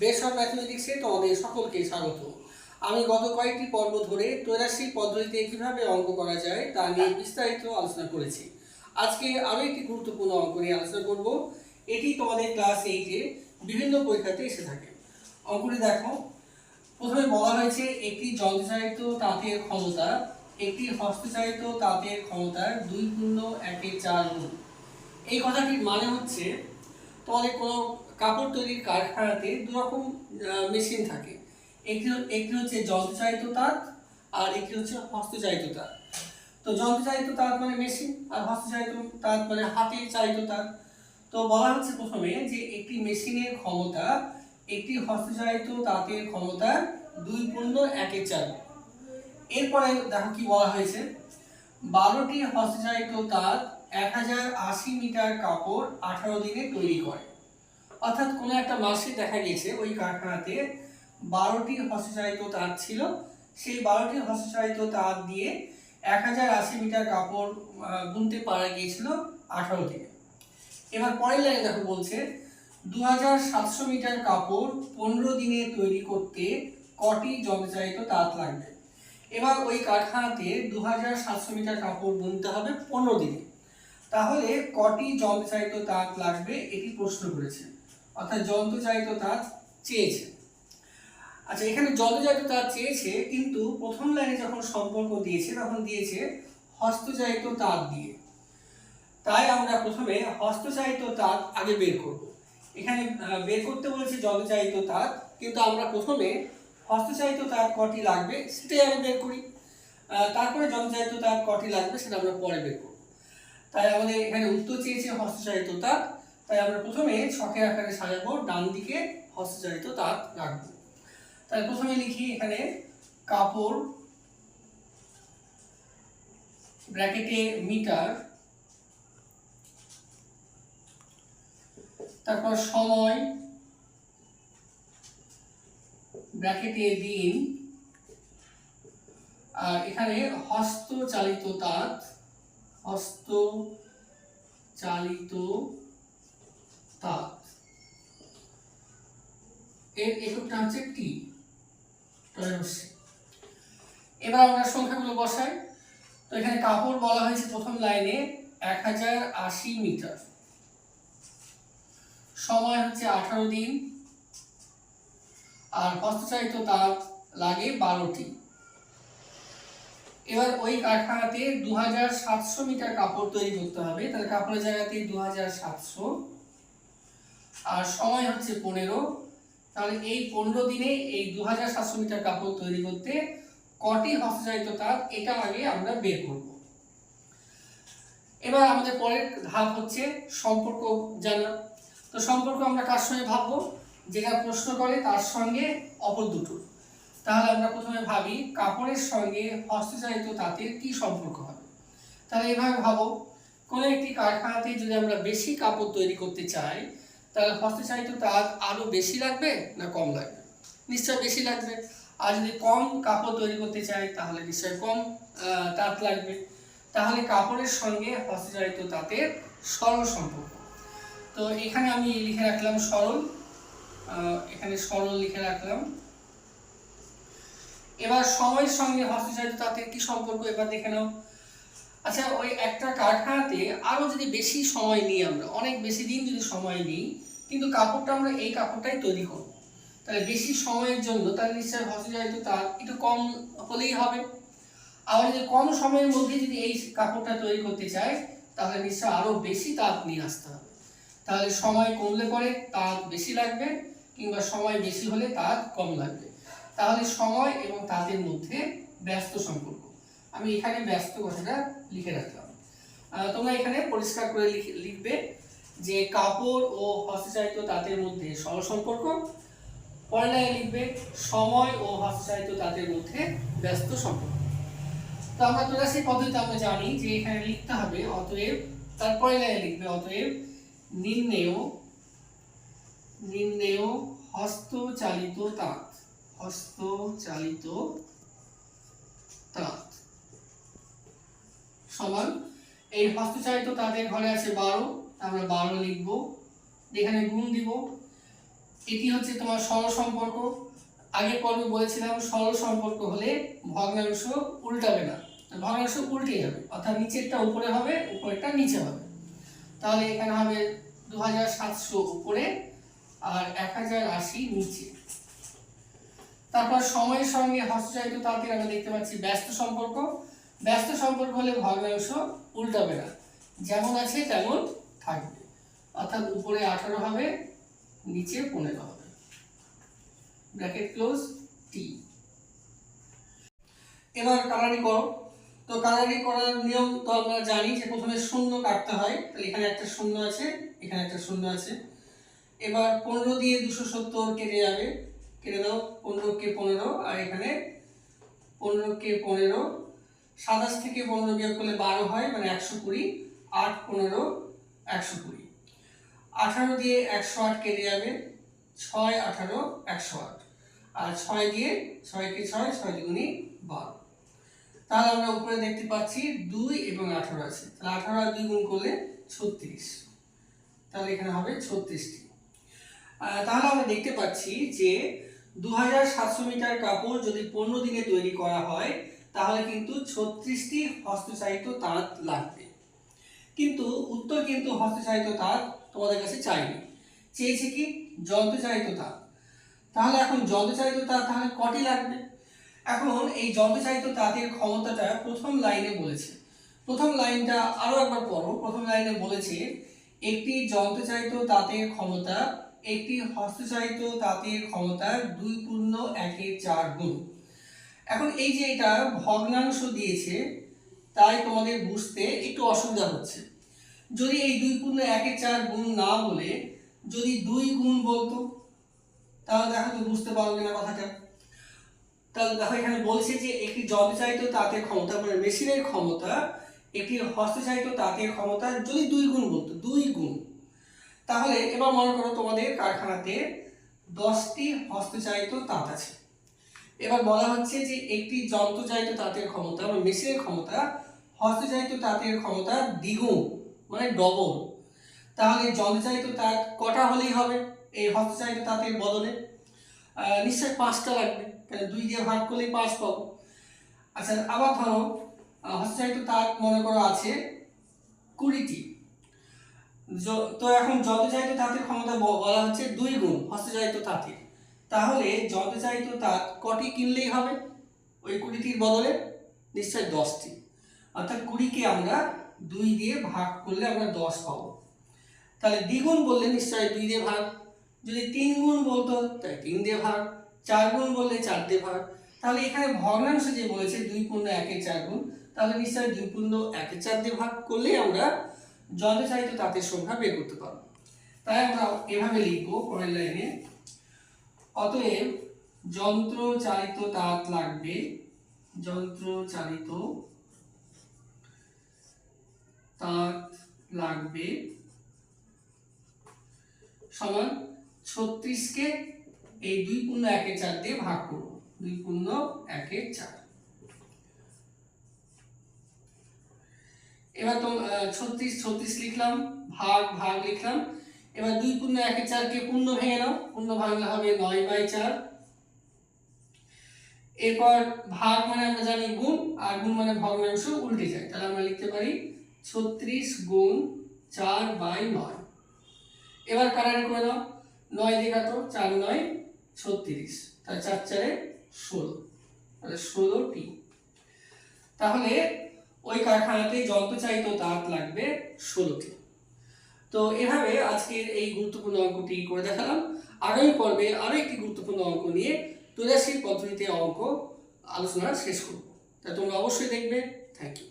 Of ম্যাথমেটিক্সে তোমাদের সকলকে স্বাগত। আমি গত কয়েকটি পর্ব ধরে ত্রৈরাশি পদ্ধতিতে কীভাবে অঙ্ক করা যায় তা নিয়ে বিস্তারিত আলোচনা করেছি। আজকে আরও একটি গুরুত্বপূর্ণ অঙ্ক নিয়ে আলোচনা করব। এটি তোমাদের ক্লাস এইটে বিভিন্ন পরীক্ষাতে এসে থাকে। অঙ্কটি দেখো। প্রথমে বলা হয়েছে, একটি যন্ত্রচালিত তাঁতের ক্ষমতা, একটি হস্তচালিত তাঁতের ক্ষমতার দুই পূর্ণ একের চার গুণ। এই কথাটির মানে হচ্ছে, তোমাদের কোনো কাপড় তৈরির কারখানাতে দুরকম মেশিন থাকে। একটি একটি হচ্ছে যন্ত্রচালিত তাঁত আর একটি হচ্ছে হস্তচালিত তাঁত তো যন্ত্রচালিত তাঁত মানে মেশিন আর হস্তচালিত তাঁত মানে হাতে চালিত তাঁত তো বলা হচ্ছে প্রথমে যে একটি মেশিনের ক্ষমতা একটি হস্তচালিত তাঁতের ক্ষমতা দুই পূর্ণ একের চার। এরপরে দেখো কি বলা হয়েছে। বারোটি হস্তচালিত তাঁত এক হাজার আশি মিটার কাপড় আঠারো দিনে তৈরি করে। অর্থাৎ কোনো একটা মাসে দেখা গেছে ওই কারখানাতে। বারোটি হস্তচালিত তাঁত ছিল। সেই বারোটি হস্তচালিত তাঁত দিয়ে এক হাজার আশি মিটার কাপড় বুনতে পারা গিয়েছিল আঠারো দিনে এবার পরের লাইনে দেখো বলছে, দু হাজার সাতশো মিটার কাপড় পনেরো দিনে তৈরি করতে কটি যন্ত্রচালিত তাঁত লাগবে? এবার ওই কারখানাতে দু হাজার সাতশো মিটার কাপড় বুনতে হবে পনেরো দিনে। তাহলে কটি যন্ত্রচালিত তাঁত লাগবে, এটি প্রশ্ন করেছে। অর্থাৎ যন্ত্রচালিত তাঁত চেয়েছে। আচ্ছা এখানে যন্ত্রচালিত তাঁত চেয়েছে, কিন্তু প্রথম লাইনে যখন সম্পর্ক দিয়েছে, তখন দিয়েছে হস্তচালিত তাঁত দিয়ে। তাই আমরা প্রথমে হস্তচালিত তাঁত আগে বের করব। এখানে বের করতে বলেছে যন্ত্রচালিত তাঁত কিন্তু আমরা প্রথমে হস্তচালিত তাঁত কটি লাগবে সেটাই আগে বের করি। তারপরে যন্ত্রচালিত তাঁত কটি লাগবে সেটা আমরা পরে বের করব। তাই আমাদের এখানে উত্তর চেয়েছে হস্তচালিত তাঁত তাই আমরা প্রথমে ছকের আকারে সাজাবো, ডান দিকে হস্তচালিত তাঁত রাখব। তাই প্রথমে লিখি এখানে কাপড় ব্র্যাকেটে মিটার, তারপর সময় ব্র্যাকেটে দিন, আর এখানে হস্তচালিত তাঁত, হস্ত তাঁত এর এককটা হচ্ছে এবার আমরা সংখ্যাগুলো বসাই। তো এখানে কাপড় বলা হয়েছে প্রথম লাইনে এক হাজার আশি মিটার। সময় হচ্ছে আঠারো দিন। আর হস্তচালিত তাঁত লাগে বারোটি। এবার ওই কারখানাতে দু হাজার সাতশো মিটার কাপড় তৈরি করতে হবে। তাহলে কাপড়ের জায়গাতে দু হাজার সাতশো আর সময় হচ্ছে পনেরো। তাহলে এই পনেরো দিনে এই দু হাজার সাতশো মিটার কাপড় তৈরি করতে কটি হস্তচালিত তাঁত এটা আগে আমরা বের করব। এবার আমাদের পরের ধাপ হচ্ছে সম্পর্ক জানা তো সম্পর্ক আমরা কার সঙ্গে ভাববো? যেটা প্রশ্ন করে তার সঙ্গে অপর দুটো। তাহলে আমরা প্রথমে ভাবি কাপড়ের সঙ্গে হস্তচালিত তাঁতের কি সম্পর্ক হবে? তাহলে এভাবে ভাবো, কোনো একটি কারখানাতে যদি আমরা বেশি কাপড় তৈরি করতে চাই তাহলে হস্তচালিত তাঁত আরও বেশি লাগবে না কম লাগবে? নিশ্চয় বেশি লাগবে। আর যদি কম কাপড় তৈরি করতে চাই তাহলে নিশ্চয় কম তাঁত লাগবে। তাহলে কাপড়ের সঙ্গে হস্তচালিত তাঁতের সরল সম্পর্ক। তো এখানে আমি লিখে রাখলাম সরল এখানে সরল লিখে রাখলাম। এবার সময়ের সঙ্গে হস্তচালিত তাঁতের কি সম্পর্ক? এবার দেখে নাও। আচ্ছা ওই একটা কারখানাতে আরও যদি বেশি সময় নিই আমরা, অনেক বেশি দিন যদি সময় নিই, কিন্তু কাপড়টা আমরা এই কাপড়টাই তৈরি করব। তাহলে বেশি সময়ের জন্য তাহলে নিশ্চয়ই হস্তচালিত তার একটু কম হলেই হবে। আবার যদি কম সময়ের মধ্যে যদি এই কাপড়টা তৈরি করতে চাই তাহলে নিশ্চয় আরও বেশি তাপ নিয়ে আসতে হবে। তাহলে সময় কমলে পরে তাপ বেশি লাগবে, কিংবা সময় বেশি হলে তাঁত কম লাগবে। তাহলে সময় এবং তাঁতের মধ্যে ব্যস্ত সম্পর্ক। আমি এখানে ব্যস্ত কথাটা লিখে রাখলাম তোমরা এখানে পরিষ্কার করে লিখে- লিখবে যে কাপড় ও হস্তচালিত তাঁতের মধ্যে সহসম্পর্ক পরে লাইনে লিখবে সময় ও হস্তচালিত তাঁতের মধ্যে ব্যস্ত সম্পর্ক। তো আমরা তোরা সেই পদ্ধতিতে আমরা জানি যে এখানে লিখতে হবে, অতএব তারপরে লাইনে লিখবে, অতএব নির্ণেয় নির্ণেয় হস্তচালিত তাঁত হস্তচালিত তাঁত। সমান। এই হস্তচালিত তাঁতের ঘরে আছে বারো, আমরা বারো লিখব। এখানে গুণ দিব। এটি হচ্ছে তোমার সরল সম্পর্ক। আগে পর্বে বলেছিলাম, সরল সম্পর্ক হলে ভগ্নাংশ উল্টাবে না। ভগ্নাংশ উল্টে যাবে অর্থাৎ নিচেরটা উপরে হবে, উপরেরটা নিচে হবে। তাহলে এখানে হবে দু হাজার সাতশো উপরে আর এক হাজার আশি নিচে। তারপর সময়ের সঙ্গে হস্তচালিত তাঁতির আমরা দেখতে পাচ্ছি ব্যস্ত সম্পর্ক। ব্যস্ত সম্পর্ক হলে ভগ্নাংশ উল্টাবে না যেমন আছে তেমন থাকবে। অর্থাৎ উপরে আঠারো হবে, নিচে পনেরো হবে। ব্র্যাকেট ক্লোজ টি এবার কালারি করো। তো কালারি করার নিয়ম তো আমরা জানি যে প্রথমে শূন্য কাটতে হয়। তাহলে এখানে একটা শূন্য আছে, এখানে একটা শূন্য আছে। এবার পনেরো দিয়ে দুশো সত্তর কেটে যাবে। কেটে দাও, পনেরো কে পনেরো, আর এখানে পনেরো কে পনেরো সাতাশ থেকে পনেরো বিয়োগ করলে বারো হয় মানে একশো কুড়ি, আট, পনেরো, একশো কুড়ি। আঠারো দিয়ে একশো আট কেটে যাবে, ছয়, আঠারো, একশো আট। আর ছয় দিয়ে ছয়কে ছয় ছয় দুগুণি বারো। তাহলে আমরা উপরে দেখতে পাচ্ছি দুই এবং আঠারো আছে। তাহলে আঠারো আর দুই গুণ করলে ছত্রিশ। তাহলে এখানে হবে ছত্রিশটি। তাহলে আমরা দেখতে পাচ্ছি যে দু হাজার সাতশো মিটার কাপড় যদি পনেরো দিনে তৈরি করা হয় তাহলে কিন্তু ছত্রিশটি হস্তচালিত তাঁত লাগবে। কিন্তু উত্তর কিন্তু হস্তচালিত তাঁত তোমাদের কাছে চাইনি। চেয়েছে কি? যন্ত্রচালিত তাঁত তাহলে এখন যন্ত্রচালিত তাঁত তাহলে কটি লাগবে? এখন এই যন্ত্রচালিত তাঁতের ক্ষমতাটা প্রথম লাইনে বলেছে। প্রথম লাইনটা আরও একবার পড়ো। প্রথম লাইনে বলেছে, একটি যন্ত্রচালিত তাঁতের ক্ষমতা, একটি হস্তচালিত তাঁতের ক্ষমতার দুই পূর্ণ একের চার গুণ। এখন এই যে এটা ভগ্নাংশ দিয়েছে, তাই তোমাদের বুঝতে একটু অসুবিধা হচ্ছে। যদি এই দুই পূর্ণ একের চার গুণ না বলে, যদি দুই গুণ বলতো, তাহলে দেখো তো বুঝতে পারবে না কথাটা। তাহলে দেখো এখানে বলছে যে, একটি যন্ত্রচালিত তাঁতের ক্ষমতা মানে মেশিনের ক্ষমতা, একটি হস্তচালিত তাঁতের ক্ষমতা যদি দুই গুণ বলতো, দুই গুণ। তাহলে এবার মনে করো তোমাদের কারখানাতে দশটি হস্তচালিত তাঁত আছে। এবার বলা হচ্ছে যে একটি যন্ত্রচালিত তাঁতের ক্ষমতা মানে মেশিনের ক্ষমতা হস্তচালিত তাঁতের ক্ষমতা দ্বিগুণ মানে ডবল তাহলে যন্ত্রচালিত তাঁত কটা হলেই হবে? এই হস্তচালিত তাঁতের বদলে? আহ, নিশ্চয়ই পাঁচটা লাগবে। কেন দুই দিয়ে ভাগ করলেই পাঁচ পাবো। আচ্ছা আবার ধরো হস্তচালিত তাঁত মনে করো আছে কুড়িটি। তো এখন যন্ত্রচালিত তাঁতের ক্ষমতা ব- বলা হচ্ছে দুই গুণ হস্তচালিত তাঁতের। তাহলে যন্ত্রচালিত তাঁত কটি কিনলেই হবে? ওই কুড়িটির বদলে নিশ্চয় দশটি। অর্থাৎ কুড়িকে আমরা দুই দিয়ে ভাগ করলে আমরা দশ পাবো। তাহলে দ্বিগুণ বললে নিশ্চয়ই দুই দিয়ে ভাগ। যদি তিন গুণ বলতো তাই তিন দিয়ে ভাগ। চার গুণ বললে চার দিয়ে ভাগ। তাহলে এখানে ভগ্নাংশ যে বলেছে, দুই পূর্ণ একের চার গুণ, তাহলে নিশ্চয়ই দুই পূর্ণ একের চার দিয়ে ভাগ করলেই আমরা যন্ত্রচালিত তাঁতের সংখ্যা বের করতে পারব। তাই আমরা এভাবে লিখব পরের লাইনে। অতএব যন্ত্রচালিত তাঁত লাগবে। যন্ত্রচালিত তাঁত লাগবে। সমান ছত্রিশকে এই দুই পূর্ণ একের চার দিয়ে ভাগ করব দুই পূর্ণ একের চার। এবার তো ছত্রিশ ছত্রিশ লিখলাম, ভাগ ভাগ লিখলাম। এবার দুই পূর্ণ একের চারকে পূর্ণ ভেঙে নাও। পূর্ণ ভাঙলে হবে নয় বাই চার। এরপর ভাগ মানে আমরা জানি গুণ, আর গুণ মানে ভগ্নাংশ উল্টে যায়। তাহলে আমরা লিখতে পারি ছত্রিশ গুণ চার বাই নয়। এবার কারারে করে দাও নয় দিয়ে কাটো, চার নয়, ছত্রিশ। তাহলে চার চারে ষোলো। তাহলে ষোলোটি তাহলে ওই কারখানাতে যন্ত্রচালিত তাঁত লাগবে ষোলোটি তো এভাবে আজকের এই গুরুত্বপূর্ণ অঙ্কটি করে দেখালাম। আগামী পর্বে আরও একটি গুরুত্বপূর্ণ অঙ্ক নিয়ে তুলাশীর পদ্ধতিতে অঙ্ক আলোচনা শেষ করব। তা তোমরা অবশ্যই দেখবে। Thank you